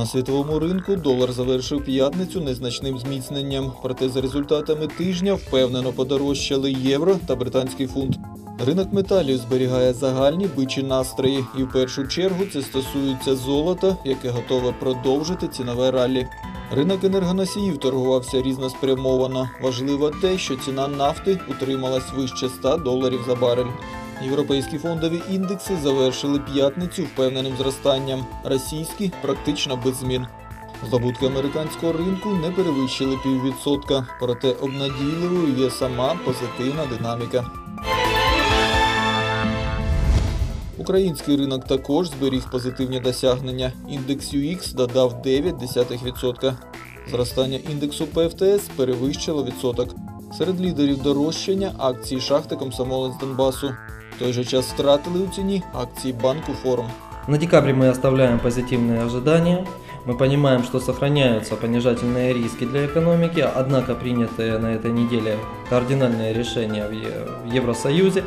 На світовому ринку долар завершив п'ятницю незначним зміцненням. Проте за результатами тижня впевнено подорожчали євро та британський фунт. Ринок металів зберігає загальні бичі настрої, і в першу чергу це стосується золота, яке готове продовжити цінове раллі. Ринок енергоносіїв торгувався різноспрямовано. Важливо те, що ціна нафти утрималась вище 100 доларів за барель. Європейські фондові індекси завершили п'ятницю впевненим зростанням, російські практично без змін. Здобутки американського ринку не перевищили піввідсотка, проте обнадійливою є сама позитивна динаміка. Український ринок також зберіг позитивні досягнення. Індекс UX додав 0,9%. Зростання індексу PFTS перевищило відсоток. Серед лідерів дорожчання акції шахти Комсомолець Донбасу. В той же час втратили у ціні акції банку Форум. На декабре мы оставляем позитивные ожидания. Мы понимаем, что сохраняются понижательные риски для экономики, однако принятые на этой неделе кардинальные решения в Е- в Евросоюзе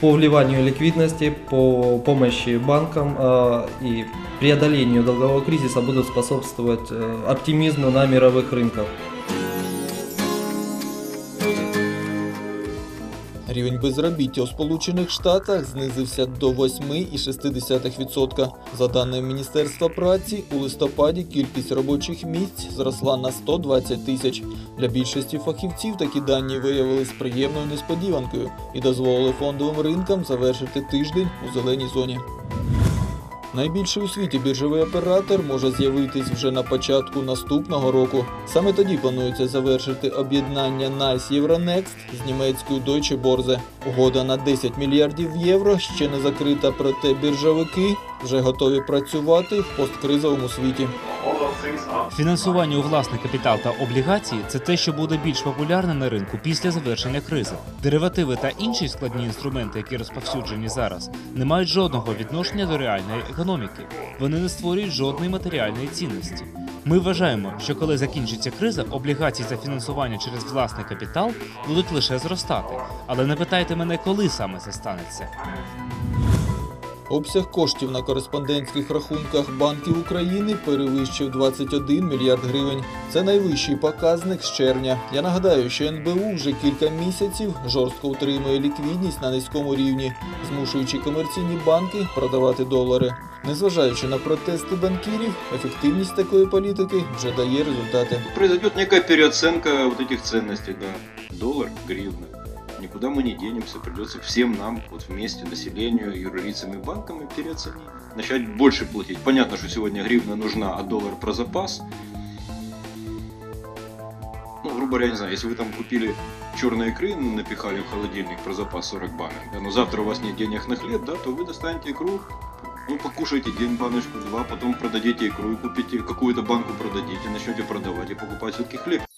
по вливанию ликвидности, по помощи банкам э, и преодолению долгового кризиса будут способствовать э, оптимизму на мировых рынках. Рівень безробіття у Сполучених Штатах знизився до 8,6%. За даними Міністерства праці, у листопаді кількість робочих місць зросла на 120 тисяч. Для більшості фахівців такі дані виявились приємною несподіванкою і дозволили фондовим ринкам завершити тиждень у зеленій зоні. Найбільший у світі біржовий оператор може з'явитись вже на початку наступного року. Саме тоді планується завершити об'єднання NICE Euronext з німецькою Deutsche Börse. Угода на 10 мільярдів євро ще не закрита, проте біржовики вже готові працювати в посткризовому світі. Фінансування у власний капітал та облігації це те, що буде більш популярне на ринку після завершення кризи. Деривативи та інші складні інструменти, які розповсюджені зараз, не мають жодного відношення до реальної економіки. Вони не створюють жодної матеріальної цінності. Ми вважаємо, що коли закінчиться криза, облігації за фінансування через власний капітал будуть лише зростати. Але не питайте мене, коли саме це станеться. Обсяг коштів на кореспондентських рахунках банків України перевищив 21 мільярд гривень. Це найвищий показник з червня. Я нагадаю, що НБУ вже кілька місяців жорстко утримує ліквідність на низькому рівні, змушуючи комерційні банки продавати долари. Незважаючи на протести банкірів, ефективність такої політики вже дає результати. Произойдет некая переоценка вот этих ценностей, да. Доллар, гривна. Никуда мы не денемся, придется всем нам вот вместе, населению, юрлицам и банкам и переоценить. Начать больше платить. Понятно, что сегодня гривна нужна, а доллар про запас. Ну, грубо говоря, не знаю, если вы там купили черные икры, напихали в холодильник про запас 40 банок, да, но завтра у вас нет денег на хлеб, да, то вы достанете икру, ну, покушайте день баночку, два, потом продадите икру и купите, какую-то банку продадите, начнете продавать и покупать все-таки хлеб.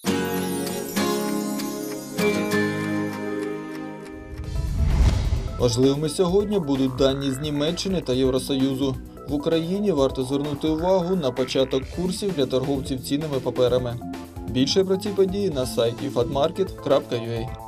Важливими сьогодні будуть дані з Німеччини та Євросоюзу. В Україні варто звернути увагу на початок курсів для торговців цінними паперами. Більше про ці події на сайті fatmarket.ua.